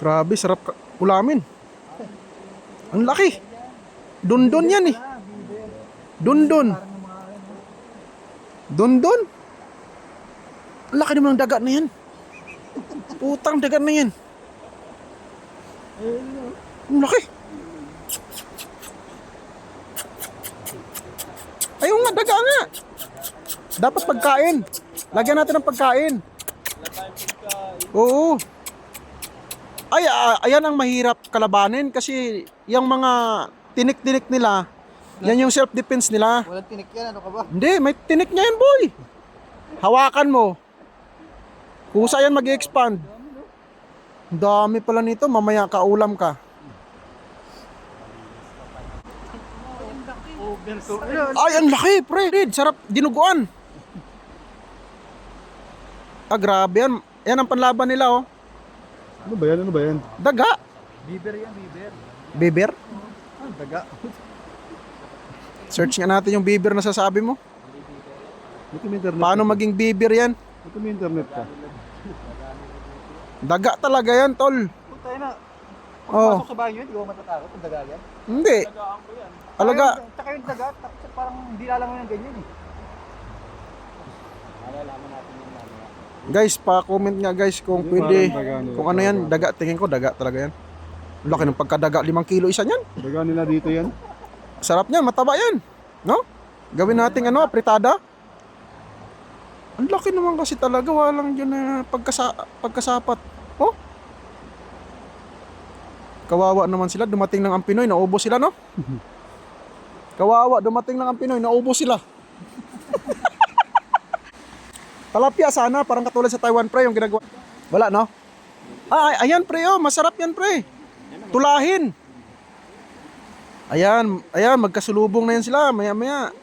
Grabe, sarap ka- ulamin. Ang laki. Dundon yan eh. Dundon. Dundon. Ang laki naman ng dagat na yan. Putang dagat na yan. Ang laki. Ayun nga, daga nga. Dapat pagkain. Lagyan natin ng pagkain. Oo. Ay, ayan ang mahirap kalabanin kasi yung mga tinik-tinik nila, yan yung self-defense nila. Walang tinik yan, ano ka ba? Hindi, may tinik niya yan, boy. Hawakan mo. Kusa yan mag-expand. Ang dami pala nito, mamaya kaulam ka. Ay, ang laki, pre. Sarap dinuguan. Ah, grabe yan. Yan ang panlaban nila, oh. Ano ba yan? Ano ba yan? Daga. Biber yan, biber. Beber. Ah, daga. Search nga natin yung beber na sasabi mo. Ito may internet. Paano maging beber yan? Ito may internet ka. Daga talaga yan, tol. Puta na. Oh, Pasok sa bahay yun, di ko matatakot kung daga yan. hindi. Alaga. Tsaka yung- Tsaka yung daga, parang hindi lalang mo ng ganyan eh. Guys, pa-comment nga guys kung Hindi, pwede. parang daga nila. Kung ano yan, daga. Tingin ko, daga talaga yan. Laki ng pagkadaga, limang kilo isa niyan. Daga nila dito yan. Sarap niyan, mataba yan. No? Gawin natin ano, apritada. Ang laki naman kasi talaga, walang yun na pagkasa pagkasapat. Oh? Kawawa naman sila, dumating lang ang Pinoy, naubos sila, no? Kawawa, dumating lang ang Pinoy, naubos sila. Talapia sana, parang katulad sa Taiwan, pre, yung ginagawa. Wala, no? Ah, ay- ayan, pre, oh, masarap yan, pre. Tulahin. Ayan, ayan, magkasulubong na yan sila, maya maya.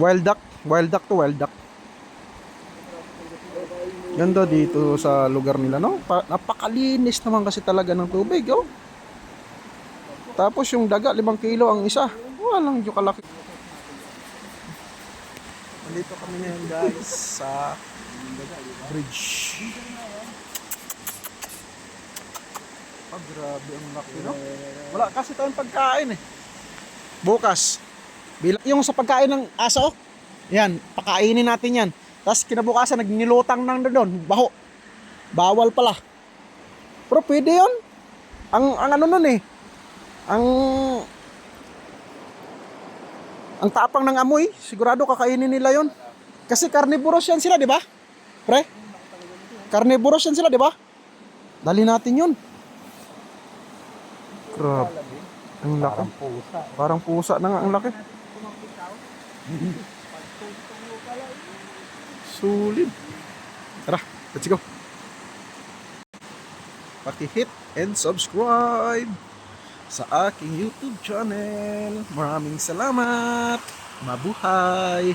Wild duck, wild duck to wild duck. Ganda dito sa lugar nila, no? Pa- napakalinis naman kasi talaga ng tubig, oh. Tapos yung daga, limang kilo ang isa. Walang yung kalaki. Nandito kami ngayon guys sa bridge. Ah, grabe ang laki, no? Wala kasi tayong pagkain eh. Bukas. Bilang yung sa pagkain ng aso, yan, pakainin natin yan. Tapos kinabukasan, nagnilutang nang doon, baho. Bawal pala. Pero pwede yun. Ang, ang ano nun eh, ang ang tapang ng amoy, sigurado kakainin nila yon. Kasi carnivorous yan sila, di ba? Pre? Carnivorous yan sila, di ba? Dali natin yun. Grabe. Ang laki. Pusa. Parang pusa na nga ang laki. Sulit. Tara, let's go. Paki-hit and subscribe sa aking YouTube channel. Maraming salamat. Mabuhay.